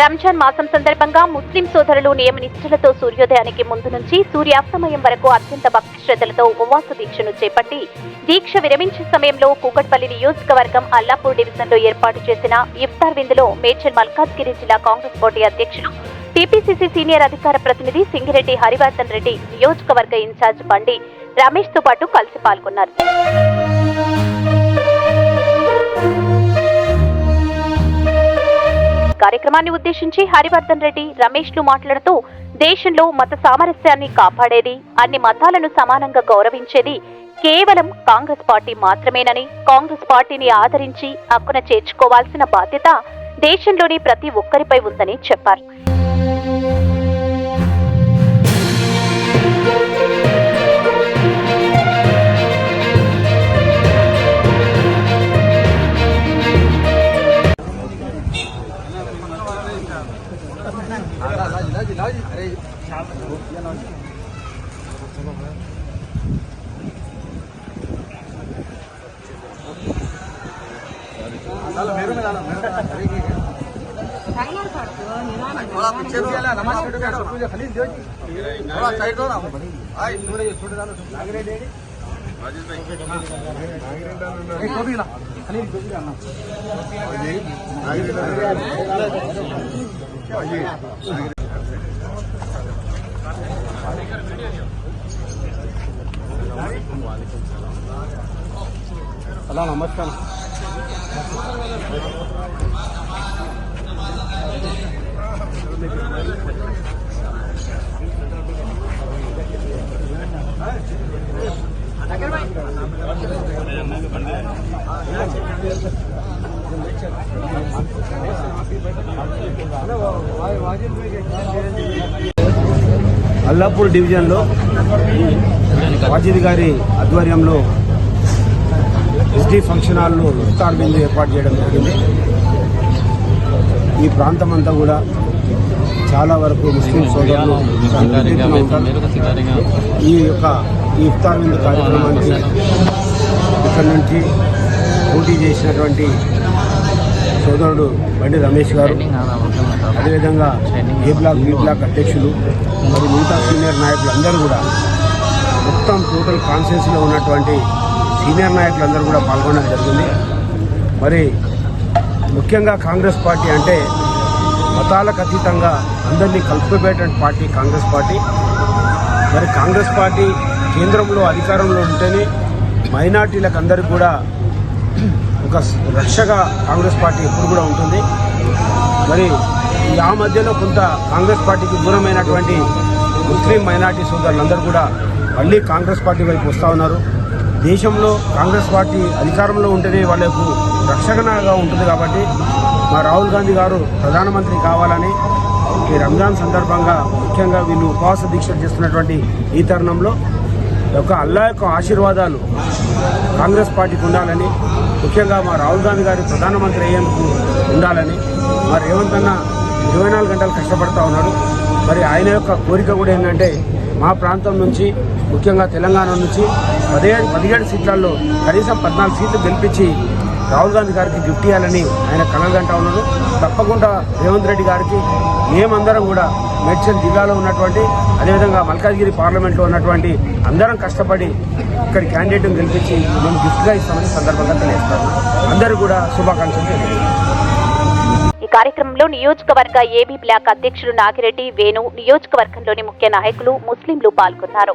రంజాన్ మాసం సందర్భంగా ముస్లిం సోదరులు నియమ నిష్ఠలతో సూర్యోదయానికి ముందు నుంచి సూర్యాస్తమయం వరకు అత్యంత భక్తి శ్రద్ధలతో ఉపవాస దీక్షను చేపట్టి దీక్ష విరమించే సమయంలో కూకట్పల్లి నియోజకవర్గం అల్లాపూర్ డివిజన్లో ఏర్పాటు చేసిన ఇఫ్తార్ విందులో మేడ్చల్ మల్కాజ్గిరి జిల్లా కాంగ్రెస్ పార్టీ అధ్యక్షులు టీపీసీసీ సీనియర్ అధికార ప్రతినిధి సింగిరెడ్డి హరివర్ధన్ రెడ్డి నియోజకవర్గ ఇన్ఛార్జ్ బండి రమేష్తో పాటు కలిసి పాల్గొన్నారు. కార్యక్రమాన్ని ఉద్దేశించి హరివర్ధన్ రెడ్డి రమేష్లు మాట్లాడుతూ దేశంలో మత సామరస్యాన్ని కాపాడేది అన్ని మతాలను సమానంగా గౌరవించేది కేవలం కాంగ్రెస్ పార్టీ మాత్రమేనని కాంగ్రెస్ పార్టీని ఆదరించి హక్కున చేర్చుకోవాల్సిన బాధ్యత దేశంలోని ప్రతి ఒక్కరిపై ఉందని చెప్పారు. थोड़ा पीछे हो गया नमाज पढ़ के सब कुछ खाली दो जी थोड़ा साइड दो ना आई थोड़े छोटे डालो नागरे दे एक तो भी ना खाली दो भी ना అలా నమస్కారం. అల్లాపూర్ డివిజన్లో వాజిద్ గారి ఆధ్వర్యంలో ఎస్డి ఫంక్షన్ హాల్లో ఇఫ్తార్ బిందు ఏర్పాటు చేయడం జరిగింది. ఈ ప్రాంతం అంతా కూడా చాలా వరకు ముస్లిం సోదరులు. ఈ యొక్క ఈ ఇఫ్తార్ బిందు కార్యక్రమానికి ఇక్కడ నుంచి పోటీ చేసినటువంటి సోదరుడు బండి రమేష్ గారు అదేవిధంగా ఏ బ్లాక్ బి బ్లాక్ అధ్యక్షులు మరి మిగతా సీనియర్ నాయకులు అందరూ కూడా మొత్తం టోటల్ కాన్ఫరెన్స్లో ఉన్నటువంటి సీనియర్ నాయకులందరూ కూడా పాల్గొనడం జరిగింది. మరి ముఖ్యంగా కాంగ్రెస్ పార్టీ అంటే మతాలకు అతీతంగా అందరినీ కలుపుకుపోయేటువంటి పార్టీ కాంగ్రెస్ పార్టీ. మరి కాంగ్రెస్ పార్టీ కేంద్రంలో అధికారంలో ఉంటేనే మైనార్టీలకు అందరికీ కూడా ఒక రక్షగా కాంగ్రెస్ పార్టీ ఎప్పుడు కూడా ఉంటుంది. మరి ఆ మధ్యలో కొంత కాంగ్రెస్ పార్టీకి దూరమైనటువంటి ముస్లిం మైనార్టీ సోదరులందరూ కూడా మళ్ళీ కాంగ్రెస్ పార్టీ వైపు వస్తూ ఉన్నారు. దేశంలో కాంగ్రెస్ పార్టీ అధికారంలో ఉంటేనే వాళ్ళకు రక్షణగా ఉంటుంది కాబట్టి మా రాహుల్ గాంధీ గారు ప్రధానమంత్రి కావాలని ఈ రంజాన్ సందర్భంగా ముఖ్యంగా వీళ్ళు ఉపవాస దీక్ష చేస్తున్నటువంటి ఈ తరుణంలో యొక్క అల్లా యొక్క ఆశీర్వాదాలు కాంగ్రెస్ పార్టీకి ఉండాలని ముఖ్యంగా మా రాహుల్ గాంధీ గారి ప్రధానమంత్రి అయ్యేందుకు ఉండాలని మరి రేవంత్ అన్న ఇరవై నాలుగు గంటలు కష్టపడతా ఉన్నాడు మరి ఆయన యొక్క కోరిక కూడా ఏంటంటే మా ప్రాంతం నుంచి ముఖ్యంగా తెలంగాణ నుంచి పదిహేడు పదిహేడు సీట్లలో కనీసం పద్నాలుగు సీట్లు గెలిపించి రాహుల్ గాంధీ గారికి గిఫ్ట్ ఇవ్వాలని ఆయన కలగంటా ఉన్నారు. తప్పకుండా రేవంత్ రెడ్డి గారికి మేమందరం కూడా మేడ్చల్ జిల్లాలో ఉన్నటువంటి అదేవిధంగా మల్కాజ్గిరి పార్లమెంట్లో ఉన్నటువంటి అందరం కష్టపడి ఇక్కడ క్యాండిడేట్ను గెలిపించి మేము గిఫ్ట్గా ఇస్తామని సందర్భంగా తెలియజేస్తాము అందరూ కూడా శుభాకాంక్షలు తెలియజేస్తాం కార్యక్రమంలో నియోజకవర్గ ఏబీ బ్లాక్ అధ్యక్షులు నాగిరెడ్డి వేణు నియోజకవర్గంలోని ముఖ్య నాయకులు ముస్లింలు పాల్గొన్నారు.